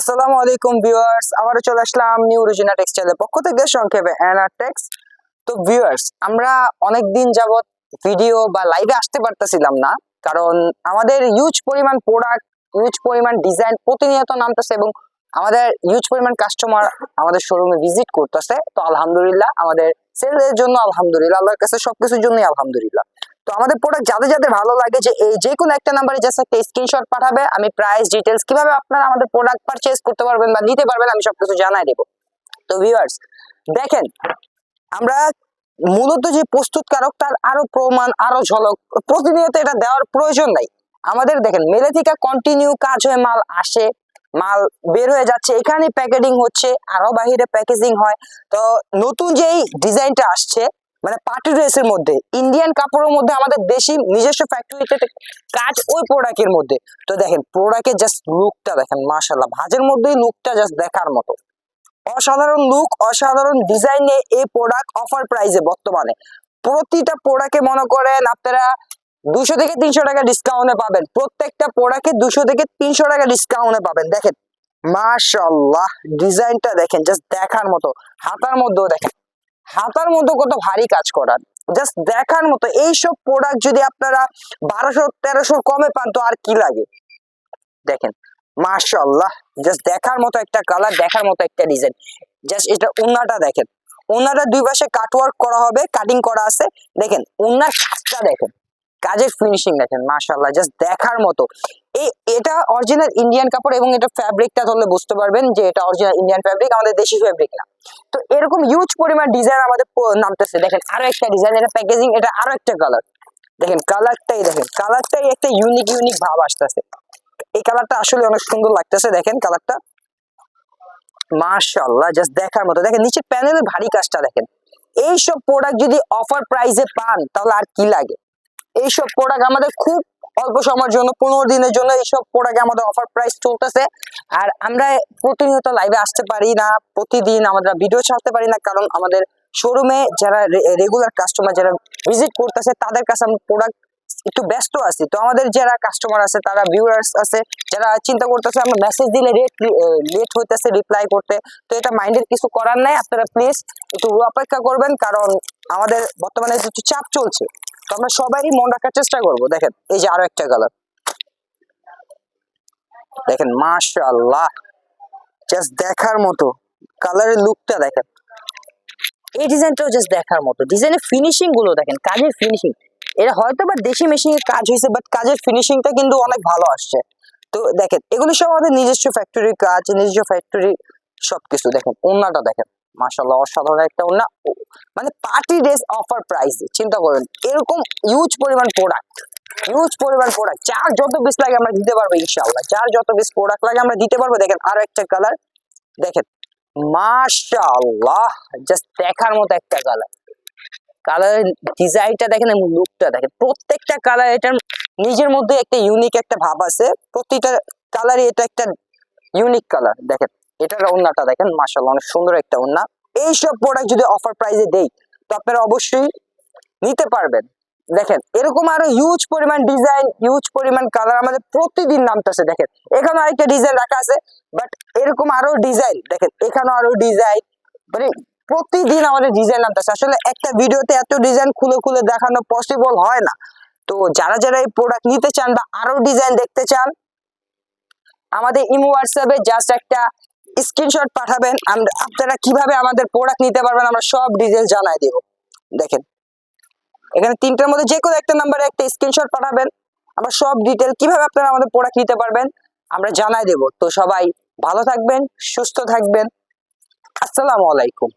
আসসালামু আলাইকুম ভিউয়ার্স, আবারও চলে আসলাম নিউ রুজিনা টেক্সটাইলের পক্ষ থেকে সংক্ষেপে এনআর টেক্স তো ভিউয়ার্স, আমরা অনেক দিন যাবত ভিডিও বা লাইভে আসতে পারতেছিলাম না, কারণ আমাদের ইউজ পরিমাণ প্রোডাক্ট ইউজ পরিমাণ ডিজাইন প্রতিনিয়ত নামতেছে এবং আমাদের ইউজ পরিমাণ কাস্টমার আমাদের শোরুমে ভিজিট করতেছে। তো আলহামদুলিল্লাহ, আমাদের সেলের জন্য আলহামদুলিল্লাহ, আল্লাহর কাছে সবকিছুর জন্যই আলহামদুলিল্লাহ। তো আমাদের প্রোডাক্ট যাদের যাদের ভালো লাগে যে এই যে কোনো একটা নাম্বারে জাস্ট একটা স্ক্রিনশট পাঠাবে, আমি প্রাইস ডিটেলস কীভাবে আপনারা আমাদের প্রোডাক্ট পারচেজ করতে পারবেন বা নিতে পারবেন, আমি সবকিছু জানাই দেবো। তো ভিউয়ার্স দেখেন, আমরা মূলত যে প্রস্তুতকারক, তার আরও প্রমাণ, আরও ঝলক, প্রতিনিয়ত এটা দেওয়ার প্রয়োজন নাই। আমাদের দেখেন মেলে থেকে কন্টিনিউ কাজ হয়ে মাল আসে, মাল বের হয়ে যাচ্ছে, এখানে প্যাকেটিং হচ্ছে, আরও বাহিরে প্যাকেজিং হয়। তো নতুন যেই ডিজাইনটা আসছে মানে পার্টি ড্রেসের মধ্যে ইন্ডিয়ান কাপড়ের মধ্যে আমাদের দেশি নিজস্ব ফ্যাক্টরিতে কাজ ওই প্রোডাক্টের মধ্যে। তো দেখেন প্রোডাক্টের জাস্ট লুকটা দেখেন মাশাল্লাহ ভাজের মধ্যেই লুকটা জাস্ট দেখার মতো। অসাধারণ লুক অসাধারণ ডিজাইনে এই প্রোডাক্ট অফার প্রাইসে বর্তমানে। প্রতিটা প্রোডাক্টে মনে করেন আপনারা দুশো থেকে তিনশো টাকা ডিসকাউন্টে পাবেন। প্রত্যেকটা প্রোডাক্টে দুশো থেকে তিনশো টাকা ডিসকাউন্টে পাবেন। দেখেন মাশাল্লাহ ডিজাইনটা দেখেন জাস্ট দেখার মতো, হাতার মধ্যেও দেখেন। হাতার মধ্যে কত ভারী কাজ করার। জাস্ট দেখার মতো। এইসব প্রোডাক্ট যদি আপনারা বারোশো তেরোশো কমে পান, তো আর কি লাগে? দেখেন মার্শাল্লাহ জাস্ট দেখার মতো একটা কালার দেখার মতো একটা ডিজাইন জাস্ট এটা ওন্নাটা দেখেন। ওন্নাটা দুই পাশে কাটওয়ার্ক করা হবে কাটিং করা আছে। দেখেন ওন্নার কাজটা দেখেন। কাজের ফিনিশিং দেখেন মাশাল্লাহ জাস্ট দেখার মতো। এটা অরিজিনাল ইন্ডিয়ান কাপড় এবং এটা ফ্যাব্রিকটা ধরলে বুঝতে পারবেন যে এটা অরিজিনাল ইন্ডিয়ান ফ্যাব্রিক আমাদের দেশি ফ্যাব্রিক না। তো এরকম ইউজ পরিমাণ ডিজাইন আমাদের নামতেছে। দেখেন, আরও একটা ডিজাইন এটা প্যাকেজিং এটা আরও একটা কালার দেখেন কালারটাই দেখেন কালারটাই একটা ইউনিক ইউনিক ভাব আসতেছে। এই কালারটা আসলে অনেক সুন্দর লাগতেছে, দেখেন কালারটা মাশাআল্লাহ জাস্ট দেখার মতো। দেখেন নিচে প্যানেলের ভারী কাজটা দেখেন। এইসব প্রোডাক্ট যদি অফার প্রাইসে পান, তাহলে আর কি লাগে? এইসব প্রোডাক্ট আমাদের খুব অল্প সময়ের জন্য, পনেরো দিনের জন্য এইসব প্রোডাক্ট আমাদের অফার প্রাইস চলতেছে। আর আমরা প্রতিনিয়ত লাইভে আসতে পারি না, প্রতিদিন আমরা ভিডিও ছাড়তে পারি না, কারণ আমাদের শোরুমে যারা রেগুলার কাস্টমার যারা ভিজিট করতেছে, তাদের কাছে আমরা প্রোডাক্ট একটু ব্যস্ত আছি। তো আমাদের যারা কাস্টমার আছে, তারা ভিউয়ার্স আছে, যারা চিন্তা করতেছে, আমরা মেসেজ দিলে রেট লেট হইতেছে রিপ্লাই করতে। তো এটা মাইন্ডের কিছু করার নাই। আপনারা প্লিজ একটু অপেক্ষা করবেন, কারণ আমাদের বর্তমানে একটু চাপ চলছে। তো আমরা সবাই মন রাখার চেষ্টা করব। দেখেন, এই যে আরও একটা কালার দেখেন, মাশাআল্লাহ। জাস্ট দেখার মতো। কালারের লুকটা দেখেন। এই ডিজাইনটাও জাস্ট দেখার মতো। ডিজাইনের ফিনিশিংগুলো দেখেন, কাজের ফিনিশিং এটা হয়তো বা দেশি মেশিনে কাজ হয়েছে বাট কাজের ফিনিশিংটা কিন্তু অনেক ভালো আসছে। তো দেখেন, এগুলো সব আমাদের নিজস্ব ফ্যাক্টরির কাজ, নিজস্ব ফ্যাক্টরি সবকিছু। দেখেন ওন্নাটা দেখেন। মাশাল্লাহ অসাধারণ একটা ওন্না ও- মানে পার্টি ড্রেস অফার প্রাইস চিন্তা করেন এরকম ইউজ পরিমাণ প্রোডাক্ট ইউজ পরিমাণ প্রোডাক্ট যার যত পিস লাগে আমরা দিতে পারব ইনশাআল্লাহ। যার যত পিস প্রোডাক্ট লাগে আমরা দিতে পারব। দেখেন আরও একটা কালার দেখেন। মাশাআল্লাহ জাস্ট দেখার মতো একটা কালার কালারের ডিজাইনটা দেখেন এবং লুকটা দেখেন। প্রত্যেকটা কালার এটার নিজের মধ্যে একটা ইউনিক একটা ভাব আছে। প্রতিটা কালারই এটা একটা ইউনিক কালার দেখেন। এটার ওন্নাটা দেখেন, মাশাআল্লাহ, অনেক সুন্দর একটা ওন্না এইসব প্রোডাক্ট যদি অফার প্রাইসে দেই, তো আপনারা অবশ্যই নিতে পারবেন। দেখেন, এরকম আরও হিউজ পরিমাণ ডিজাইন হিউজ পরিমাণ কালার আমাদের প্রতিদিন নামতেছে, দেখেন। এখানে আরেকটা ডিজাইন রাখা আছে বাট এরকম আরও ডিজাইন দেখেন এখানে আরও ডিজাইন মানে প্রতিদিন আমাদের ডিজাইন নামতেছে। আসলে একটা ভিডিওতে এত ডিজাইন খুলে খুলে দেখানো পসিবল হয় না। তো যারা যারা এই প্রোডাক্ট নিতে চান বা আরও ডিজাইন দেখতে চান, আমাদের ইমো হোয়াটসঅ্যাপে জাস্ট একটা স্ক্রিনশট পাঠাবেন আপনারা কীভাবে আমাদের প্রোডাক্ট নিতে পারবেন, আমরা সব ডিটেলস জানাই দেব। দেখেন, এখানে তিনটার মধ্যে যে কোনো একটা নাম্বারে একটা স্ক্রিনশট পাঠাবেন, আমরা সব ডিটেল কীভাবে আপনারা আমাদের প্রোডাক্ট নিতে পারবেন, আমরা জানাই দেব। তো সবাই ভালো থাকবেন, সুস্থ থাকবেন। আসসালামু আলাইকুম।